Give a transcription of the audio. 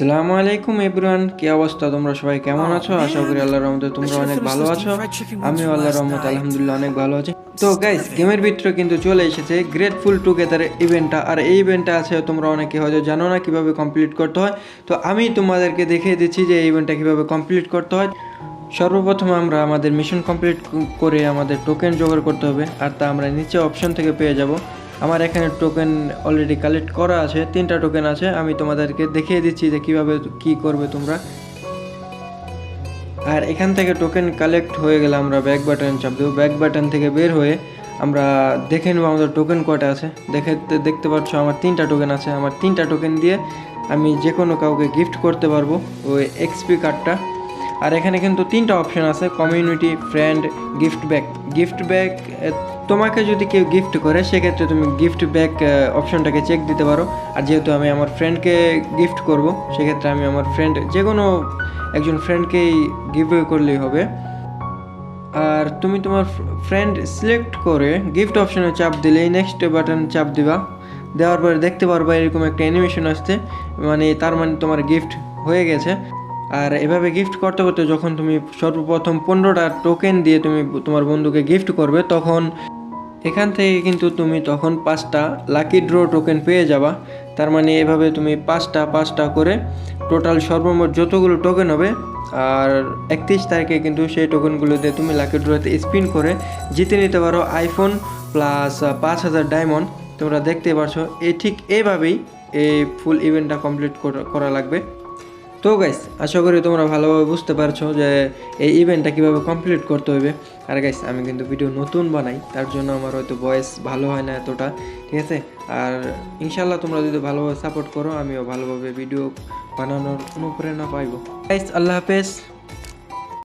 আসসালামু আলাইকুম এভরিওয়ান কি অবস্থা? তোমরা সবাই কেমন আছো? আশা করি আল্লাহর রহমতে তোমরা অনেক ভালো আছো। আমি আল্লাহর রহমতে আলহামদুলিল্লাহ অনেক ভালো আছি। তো গাইস গেমের ভিতরে কিন্তু চলে এসেছে গ্রেটফুল টুগেদার ইভেন্টটা আর এই ইভেন্টটা আছে তোমরা অনেকে হয়তো জানো না কীভাবে কমপ্লিট করতে হয়। তো আমি তোমাদেরকে দেখিয়ে দিচ্ছি যে এই ইভেন্টটা কীভাবে কমপ্লিট করতে হয়। সর্বপ্রথম আমরা আমাদের মিশন কমপ্লিট করে আমাদের টোকেন জোগাড় করতে হবে। আর তা আমরা নিচে অপশন থেকে পেয়ে যাব। আমার এখানে টোকেন অলরেডি কালেক্ট করা আছে, তিনটা টোকেন আছে, আমি তোমাদেরকে দেখিয়ে দিচ্ছি যে কীভাবে কি করবে তোমরা। আর এখান থেকে টোকেন কালেক্ট হয়ে গেলে আমরা ব্যাক বাটন চাপ দেবো। ব্যাক বাটন থেকে বের হয়ে আমরা দেখে নেব আমাদের টোকেন কটা আছে। দেখে, দেখতে পাচ্ছ আমার তিনটা টোকেন আছে। আমার তিনটা টোকেন দিয়ে আমি যে কোনো কাউকে গিফট করতে পারব ওই এক্সপি কার্ডটা আর এখানে কিন্তু তিনটা অপশন আছে community friend gift back gift back তোমাকে যদি কেউ গিফট করে, সেক্ষেত্রে তুমি গিফট ব্যাক অপশনটাকে চেক দিতে পারো। আর যেহেতু আমি আমার ফ্রেন্ডকে গিফট করব, সেক্ষেত্রে আমি আমার ফ্রেন্ড যে কোনো একজন ফ্রেন্ডকেই গিভ করলেই হবে। আর তুমি তোমার ফ্রেন্ড সিলেক্ট করে গিফট অপশনে চাপ দিলেই নেক্সট বাটন চাপ দিবা। দেওয়ার পরে দেখতে পারবা এরকম একটা অ্যানিমেশন আসছে মানে তার মানে তোমার গিফট হয়ে গেছে। আর এভাবে গিফট করতে করতে যখন তুমি সর্বপ্রথম পনেরোটা টোকেন দিয়ে তুমি তোমার বন্ধুকে গিফট করবে, তখন এখান থেকে কিন্তু তুমি তখন পাঁচটা লাকি ড্র টোকেন পেয়ে যাবা। তার মানে এভাবে তুমি পাঁচটা পাঁচটা করে টোটাল সর্বমোট যতগুলো টোকেন হবে, আর একত্রিশ তারিখে কিন্তু সেই টোকেনগুলো দিয়ে তুমি লাকি ড্রতে স্পিন করে জিতে নিতে পারো আইফোন প্লাস পাঁচ হাজার ডায়মন্ড তোমরা দেখতে পারছ এই ঠিক এইভাবেই এই ফুল ইভেন্টটা কমপ্লিট করা লাগবে। তো গাইস আশা করি তোমরা ভালোভাবে বুঝতে পারছ যে এই ইভেন্টটা কীভাবে কমপ্লিট করতে হবে। আর গাইস আমি কিন্তু ভিডিও নতুন বানাই, তার জন্য আমার হয়তো ভয়েস ভালো হয় না এতটা, ঠিক আছে? আর ইনশাল্লাহ তোমরা যদি ভালোভাবে সাপোর্ট করো, আমিও ভালোভাবে ভিডিও বানানোর অনুপ্রেরণা পাইবো। গাইস আল্লাহ হাফেজ।